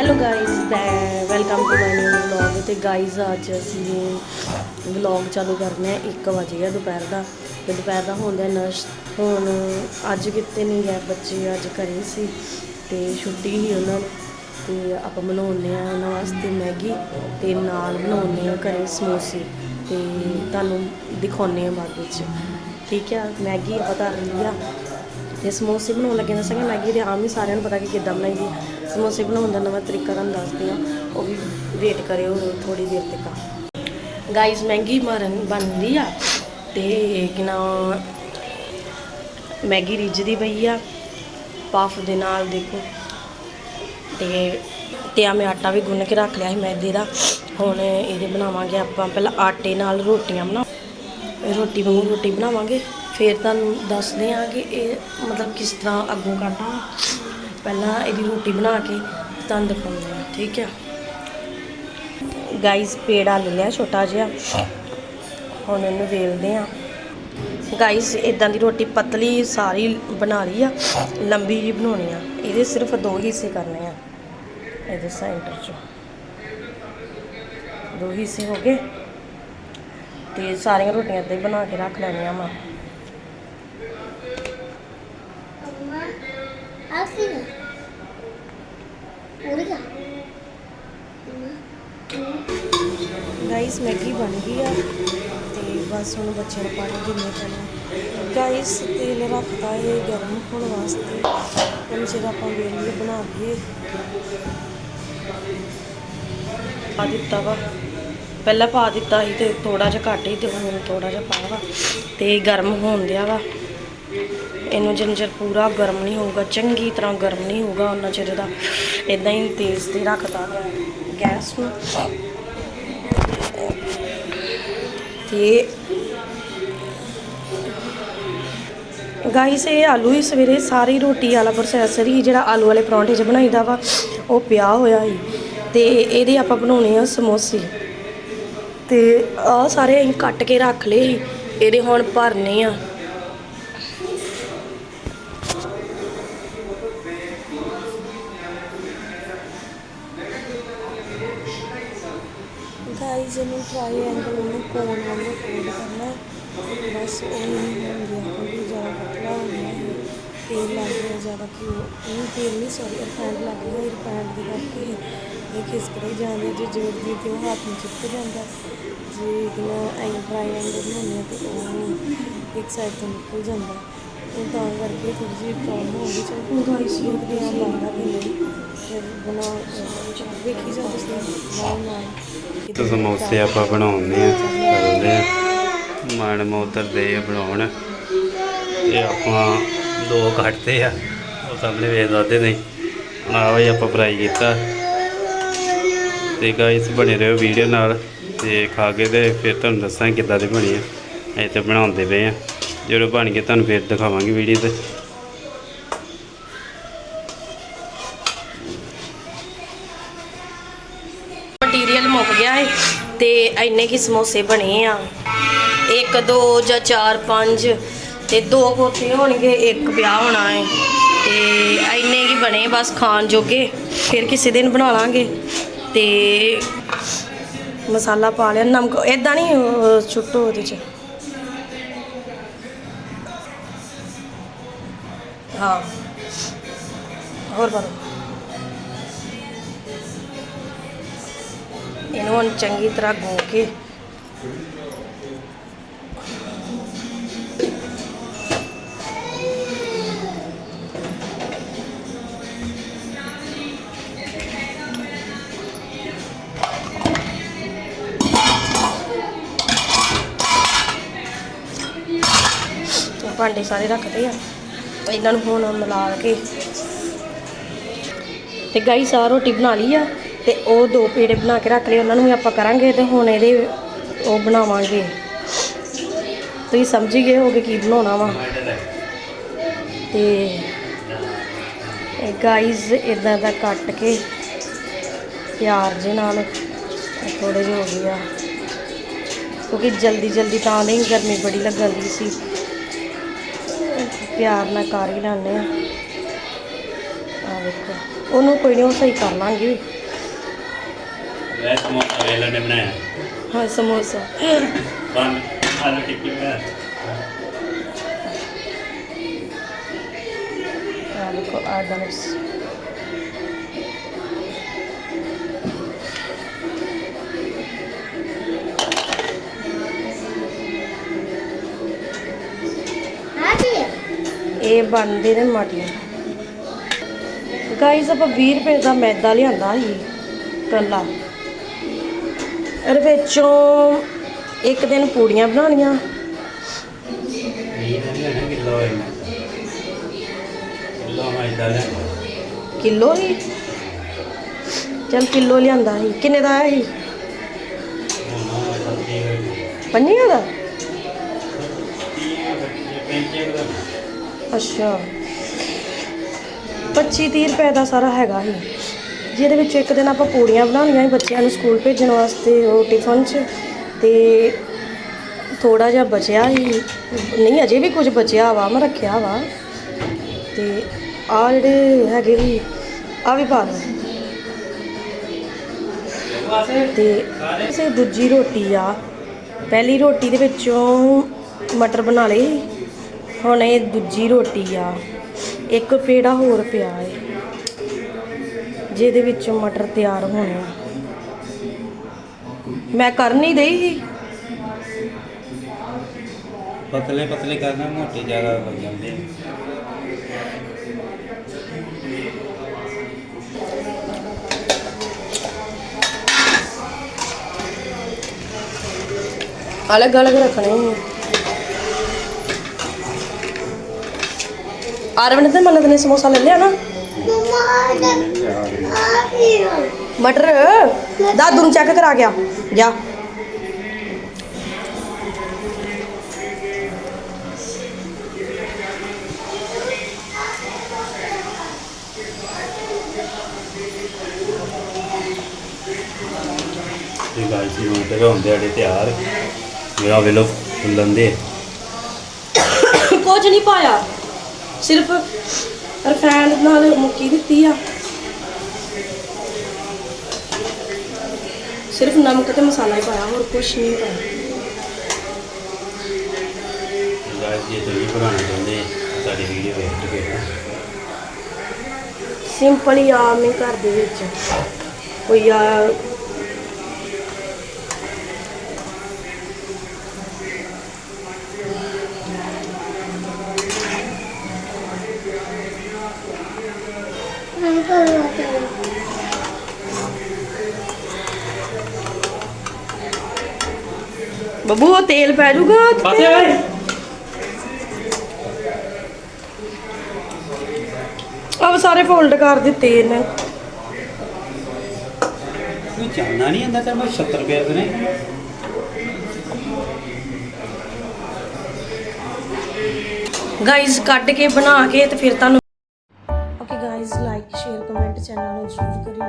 Hello guys welcome to my new vlog ਤੇ guys ਅੱਜ ਅਸੀਂ ਵਲੌਗ ਚਾਲੂ ਕਰਨੇ ਆ 1 ਵਜੇ ਆ ਦੁਪਹਿਰ ਦਾ। ਤੇ ਦੁਪਹਿਰ ਦਾ ਹੋਣ ਦਾ ਨਸ਼ ਹੁਣ ਅੱਜ ਕਿਤੇ ਨਹੀਂ ਗਏ, ਬੱਚੇ ਅੱਜ ਘਰੇ ਸੀ ਤੇ ਛੁੱਟੀ ਹੀ ਉਹਨਾਂ ਨੂੰ। ਤੇ ਆਪਾਂ ਬਣਾਉਂਦੇ ਆ ਉਹਨਾਂ ਵਾਸਤੇ ਮੈਗੀ ਤੇ ਨਾਲ ਬਣਾਉਂਦੇ ਆ ਘਰੇ ਸਮੋਸੇ। ਤੇ ਤੁਹਾਨੂੰ ਦਿਖਾਉਂਦੇ ਆ ਬਾਅਦ ਵਿੱਚ। ਠੀਕ ਆ, ਮੈਗੀ ਆਪਾਂ ਧਰ ਲਈ ਆ। ਤੇ ਸਮੋਸੇ ਬਣਾਉਣ ਲੱਗੇ ਦੱਸਾਂਗੇ ਮੈਗੀ ਦੇ ਆਮ ਹੀ ਸਾਰਿਆਂ ਨੂੰ ਪਤਾ ਕਿ ਕਿੱਦਾਂ ਬਣਾਈਦੀ ਸਮੋਸੇ ਬਣਾਉਣ ਦਾ ਨਵਾਂ ਤਰੀਕਾ ਤੁਹਾਨੂੰ ਦੱਸਦੇ ਆ ਉਹ ਵੀ ਵੇਟ ਕਰਿਓ ਥੋੜੀ ਦੇਰ ਤੱਕ। ਗਾਈਸ ਮੈਗੀ ਮਰਨ ਬਣਦੀ ਆ ਤੇ ਕਿਨਾ ਮੈਗੀ ਰਿੱਝਦੀ ਪਈ ਆ। ਪਫ ਦੇ ਨਾਲ ਦੇਖੋ। ਤੇ ਤੇ ਆ ਮੈਂ ਆਟਾ ਵੀ ਗੁੰਨ ਕੇ ਰੱਖ ਲਿਆ ਸੀ ਮੈਦੇ ਦਾ। ਹੁਣ ਇਹਦੇ ਬਣਾਵਾਂਗੇ ਆਪਾਂ ਪਹਿਲਾਂ ਆਟੇ ਨਾਲ ਰੋਟੀਆਂ ਬਣਾ ਰੋਟੀ ਵਾਂਗੂ ਰੋਟੀ ਬਣਾਵਾਂਗੇ। ਫਿਰ ਤੁਹਾਨੂੰ ਦੱਸਦੇ ਹਾਂ ਕਿ ਇਹ ਮਤਲਬ ਕਿਸ ਤਰ੍ਹਾਂ ਅੱਗੋਂ ਕੱਢਣਾ ਪਹਿਲਾਂ ਇਹਦੀ ਰੋਟੀ ਬਣਾ ਕੇ ਤੁਹਾਨੂੰ ਦਿਖਾਉਂਦੇ ਆ ਠੀਕ ਆ? ਗਾਈਸ ਪੇੜਾ ਲੈ ਲਿਆ ਛੋਟਾ ਜਿਹਾ। ਹੁਣ ਇਹਨੂੰ ਵੇਲਦੇ ਆ ਗਾਈਸ ਇਦਾਂ ਦੀ ਰੋਟੀ ਪਤਲੀ ਸਾਰੀ ਬਣਾ ਲਈ ਆ ਲੰਬੀ ਜੀ ਬਣਾਉਣੀ ਆ। ਇਹਦੇ ਸਿਰਫ ਦੋ ਹਿੱਸੇ ਕਰਨੇ ਆ ਇਹਦੇ ਸੈਂਟਰ 'ਚ। ਦੋ ਹਿੱਸੇ ਹੋ ਗਏ। ਤੇ ਸਾਰੀਆਂ ਰੋਟੀਆਂ ਹੀ ਬਣਾ ਕੇ ਰੱਖ ਲੈਣੀਆਂ ਵਾ। 아시는 우리가 ਗਾਈਸ ਮੈਗੀ ਬਣ ਗਈ ਆ ਤੇ ਬਸ ਹੁਣ ਬੱਚਿਆਂ ਨੂੰ ਪਾਣੀ ਦਿੰਨੇ ਪੈਣਾ ਗਾਈਸ ਤੇਲ ਰੱਖਤਾ ਇਹ ਗਰਮ ਹੋਣ ਵਾਸਤੇ ਹੁਣ ਜਿਹੜਾ ਆਪਾਂ ਵੇਲੀਏ ਬਣਾ ਲਈਏ ਪਾ ਦਿੱਤਾ ਵਾ ਪਹਿਲਾਂ ਪਾ ਦਿੱਤਾ ਸੀ ਤੇ ਥੋੜਾ ਜਿਹਾ ਘੱਟ ਹੀ ਤੇ ਹੁਣ ਥੋੜਾ ਜਿਹਾ ਪਾਇਆ ਵਾ ਤੇ ਗਰਮ ਹੋਣ ਦਿਆ ਵਾ ਇਹਨੂੰ ਜਿੰਨਾ ਚਿਰ ਪੂਰਾ ਗਰਮ ਨਹੀਂ ਹੋਊਗਾ, ਚੰਗੀ ਤਰ੍ਹਾਂ ਗਰਮ ਨਹੀਂ ਹੋਊਗਾ ਉਹਨਾਂ ਚਿਰ ਇਹਦਾ ਇਦਾਂ ਹੀ ਤੇਜ਼ ਤੇ ਰੱਖਦਾ ਵਾ ਗੈਸ ਨੂੰ। ਤੇ ਗਾਈਸ ਇਹ ਆਲੂ ਹੀ ਸਵੇਰੇ ਸਾਰੀ ਰੋਟੀ ਵਾਲਾ ਪ੍ਰੋਸੈਸਰ ਹੀ ਜਿਹੜਾ ਆਲੂ ਵਾਲੇ ਪਰੌਂਠੇ 'ਚ ਬਣਾਈਦਾ ਵਾ, ਉਹ ਪਿਆ ਹੋਇਆ ਹੀ ਤੇ ਇਹਦੇ ਆਪਾਂ ਬਣਾਉਣੇ ਆ ਸਮੋਸੇ। ਤੇ ਆ ਸਾਰੇ ਅਸੀਂ ਕੱਟ ਕੇ ਰੱਖ ਲਏ ਸੀ, ਇਹਦੇ ਹੁਣ ਭਰਨੇ ਆ। ਗਾਈਸ ਟਰਾਈ ਐਂਗਲ ਨੂੰ ਕੋਣ ਵਾਂਗੂ ਫੋਲਡ ਕਰਨਾ ਬਸ ਉਹ ਨਹੀਂ ਹੋ ਗਿਆ ਕਿਉਂਕਿ ਜ਼ਿਆਦਾ ਪਤਲਾ ਹੋ ਗਿਆ ਤੇਲ ਲੱਗ ਗਿਆ ਜ਼ਿਆਦਾ ਘਿਓ ਨਹੀਂ ਤੇਲ ਨਹੀਂ ਸੌਰੀ ਰਿਫਾਈਂਡ ਲੱਗ ਗਿਆ ਰਿਫਾਈਂਡ ਦੇ ਕਰਕੇ ਇਹ ਖਿਸਕਦੇ ਜਾਂਦੇ ਜੇ ਜੋੜਦੀ ਤੇ ਉਹ ਹੱਥ ਨੂੰ ਚਿਪਕ ਜਾਂਦਾ। ਜੇ ਇਹਨੂੰ ਐਂ ਟ੍ਰਾਈਐਂਗਲ ਬਣਾਉਂਦੇ ਤੇ ਉਹ ਇੱਕ ਸਾਈਡ ਤੋਂ ਨਿਕਲ ਜਾਂਦਾ। ਤਾਂ ਕਰਕੇ ਥੋੜੀ ਜਿਹੀ ਪ੍ਰੋਬਲਮ ਹੋ ਗਈ। ਚਲ ਗਾਈਸ ਇਹ ਤੇ ਆ ਲੱਗਦਾ ਕਿ ਨਹੀਂ। ਫਿਰ ਬਣਾ ਵੇਖੀ ਜਾ ਤੁਸੀਂ ਨਾਲ ਨਾਲ ਤੇ ਸਮੋਸੇ ਆਪਾਂ ਬਣਾਉਂਦੇ ਆ ਕਰਦੇ ਆ ਮਨ ਮੋਤਰ ਦੇ ਆ ਬਣਾਉਣ। ਇਹ ਆਪਾਂ ਦੋ ਕੱਟਦੇ ਆ। ਉਹ ਸਾਹਮਣੇ ਵੇਖ ਸਕਦੇ ਨਹੀਂ ਆਹ ਵੀ ਆਪਾਂ ਫਰਾਈ ਕੀਤਾ। ਤੇ ਗਾਇਸ ਬਣੇ ਰਹੋ ਵੀਡੀਓ ਨਾਲ। ਤੇ ਖਾ ਕੇ ਤੇ ਫਿਰ ਤੁਹਾਨੂੰ ਦੱਸਾਂ ਕਿੱਦਾਂ ਦੇ ਬਣੇ ਆ। ਅਸੀਂ ਤੇ ਬਣਾਉਂਦੇ ਪਏ ਆ। ਜਦੋਂ ਬਣ ਕੇ ਤੁਹਾਨੂੰ ਫਿਰ ਦਿਖਾਵਾਂਗੇ ਵੀਡੀਓ ਤੇ। ਮਟੀਰੀਅਲ ਮੁੱਕ ਗਿਆ ਹੈ ਤੇ ਇੰਨੇ ਕੀ ਸਮੋਸੇ ਬਣੇ ਆ। ਇੱਕ ਦੋ ਜਾਂ ਚਾਰ ਪੰਜ ਤੇ ਦੋ ਕੋਠੇ ਹੋਣਗੇ ਇੱਕ ਵਿਆਹ ਹੋਣਾ ਹੈ ਤੇ ਇੰਨੇ ਕੀ ਬਣੇ ਬਸ ਖਾਣ ਜੋਗੇ ਫਿਰ ਕਿਸੇ ਦਿਨ ਬਣਾ ਲਾਂਗੇ। ਤੇ ਮਸਾਲਾ ਪਾ ਲਿਆ ਨਮਕ ਇਦਾਂ ਨਹੀਂ ਅਹ, ਸੁੱਟੋ ਉਹਦੇ ਚ। ਹਾਂ। ਹੋਰ ਪਾ ਇਹਨੂੰ ਹੁਣ ਚੰਗੀ ਤਰ੍ਹਾਂ ਗੋ ਕੇ। ਭਾਂਡੇ ਸਾਰੇ ਰੱਖਦੇ ਆ। ਇਹਨਾਂ ਨੂੰ ਹੁਣ ਮਿਲਾ ਕੇ। ਤੇ ਗਾਈਸ ਸਾਰ ਰੋਟੀ ਬਣਾ ਲਈ ਆ, ਤੇ ਉਹ ਦੋ ਪੇੜੇ ਬਣਾ ਕੇ ਰੱਖ ਲਏ, ਉਹਨਾਂ ਨੂੰ ਵੀ ਆਪਾਂ ਕਰਾਂਗੇ ਤੇ ਹੁਣ ਇਹਦੇ ਉਹ ਬਣਾਵਾਂਗੇ। ਤੁਸੀਂ ਸਮਝ ਗਏ ਹੋਗੇ ਕੀ ਬਣਾਉਣਾ ਵਾ। ਤੇ ਗਾਈਸ ਗਾਈਜ਼ ਇਦਾਂ ਦਾ ਕੱਟ ਕੇ ਪਿਆਰ ਦੇ ਨਾਲ ਥੋੜੇ ਜਿਹੇ ਹੋ ਗਿਆ ਕਿਉਂਕਿ ਜਲਦੀ ਜਲਦੀ ਤਾਂ ਨਹੀਂ, ਗਰਮੀ ਬੜੀ ਲੱਗਣ ਦੀ ਸੀ। ਪਿਆਰ ਨਾਲ ਕਰ ਹੀ ਲੈਂਦੇ ਆ। ਆ ਵੇਖੋ ਉਹਨੂੰ ਕੋਈ ਨਹੀਂ ਉਹ ਸਹੀ ਕਰ ਲਾਂਗੇ ਵੈ। ਸਮੋਸਾ ਵੇਲਣ ਨੇ ਬਣਾਇਆ। ਹਾਂ ਸਮੋਸਾ। ਬੰਨ ਆਲੂ ਟਿੱਕੀ ਬਣਾਇਆ ਆ ਦੇਖੋ ਆਦਮਸ ਇਹ ਬਣਦੇ ਨੇ ਮਟੀਆਂ। ਗਾਈਸ ਆਪਾਂ 20 ਰੁਪਏ ਦਾ ਮੈਦਾ ਲਿਆਂਦਾ ਸੀ ਪਹਿਲਾਂ ਇਹਦੇ ਵਿੱਚੋਂ ਇੱਕ ਦਿਨ ਪੂੜੀਆਂ ਬਣਾਉਣੀਆਂ। ਕਿਲੋ ਹੈ ਕਿਲੋ ਕਿਲੋ ਚਲ ਕਿਲੋ ਲਿਆਂਦਾ ਸੀ। ਕਿੰਨੇ ਦਾ ਆਇਆ ਸੀ? ਦਾ? ਪੈਂਚੇ ਦਾ। ਅੱਛਾ। 25 30 ਰੁਪਏ ਦਾ ਸਾਰਾ ਹੈਗਾ ਸੀ। ਜਿਹਦੇ ਵਿੱਚ ਇੱਕ ਦਿਨ ਆਪਾਂ ਪੂੜੀਆਂ ਬਣਾਉਣੀਆਂ ਸੀ ਬੱਚਿਆਂ ਨੂੰ ਸਕੂਲ ਭੇਜਣ ਵਾਸਤੇ ਉਹ ਟਿਫਨ 'ਚ। ਤੇ ਥੋੜਾ ਜਿਹਾ ਬਚਿਆ ਸੀ। ਨਹੀਂ, ਅਜੇ ਵੀ ਕੁਝ ਬਚਿਆ ਵਾ, ਮੈਂ ਰੱਖਿਆ ਵਾ। ਤੇ ਆ ਜਿਹੜੇ ਹੈਗੇ ਸੀ ਆ ਵੀ ਪਾ ਦੋ ਤੇ ਇਸੇ ਦੂਜੀ ਰੋਟੀ ਆ। ਪਹਿਲੀ ਰੋਟੀ ਦੇ ਵਿੱਚੋਂ ਮਟਰ ਬਣਾ ਲਏ ਹੁਣ ਇਹ ਦੂਜੀ ਰੋਟੀ ਆ। ਇੱਕ ਪੇੜਾ ਹੋਰ ਪਿਆ ਏ। ਜਿਹਦੇ ਵਿੱਚੋਂ ਮਟਰ ਤਿਆਰ ਹੋਣੇ ਮੈਂ ਕਰ ਨਹੀਂ ਦਈ ਸੀ। ਪਤਲੇ ਪਤਲੇ ਕਰਨਾ ਮੋਟੇ ਜ਼ਿਆਦਾ ਹੋ ਜਾਂਦੇ ਅਲੱਗ ਅਲੱਗ ਰੱਖਣੇ ਨੇ ਆਰਵਨ ਤੇ ਮੰਨਤ ਨੇ ਸਮੋਸਾ ਲੈ ਲਿਆ ਨਾ। ਮਮਾ ਦਾ ਆ ਕੀ ਹੈ ਮਟਰ ਦਾਦੂ ਨੂੰ ਚੈੱਕ ਕਰਾ ਗਿਆ ਜਾ ਤੇ ਗਾਈ ਸੀ ਹੁਣ ਤੇ ਹੁੰਦੇ ਆੜੇ ਤਿਆਰ ਮੇਰਾ ਵੇਲੋ ਫੁੱਲਣ ਦੇ ਕੁਝ ਨਹੀਂ ਪਾਇਆ। ਸਿਰਫ ਰਫੈਂਡ ਨਾਲ ਮੁੱਕੀ ਦਿੱਤੀ ਆ। ਸਿਰਫ ਨਮਕ ਤੇ ਮਸਾਲਾ ਹੀ ਪਾਇਆ ਹੋਰ ਕੁਝ ਨਹੀਂ ਪਾਇਆ। ਗਾਈ ਜੀ ਤੁਸੀਂ ਬਣਾਉਣਾ ਚਾਹੁੰਦੇ ਸਾਡੀ ਵੀਡੀਓ ਵੇਖ ਕੇ ਸਿੰਪਲ ਹੀ ਆ ਮੈਂ ਘਰ ਦੇ ਵਿੱਚ। ਕੋਈ ਆ ਬੱਬੂ ਉਹ ਤੇਲ ਪੈ ਜਾਊਗਾ ਪਾਸੇ ਓਏ ਆਹ ਸਾਰੇ ਫੋਲਡ ਕਰ ਦਿੱਤੇ ਇਹਨੇ। ਕੋਈ ਜਾਣਨਾ ਨਹੀਂ ਹੁੰਦਾ ਤੇ ਮੈਂ 70 ਰੁਪਏ ਦੇ ਨੇ ਗਾਈਸ ਕੱਢ ਕੇ ਬਣਾ ਕੇ ਤੇ ਫਿਰ ਤੁਹਾਨੂੰ প্লিজ লাইক শেয়ার কমেন্ট চ্যানেলে জরুর করি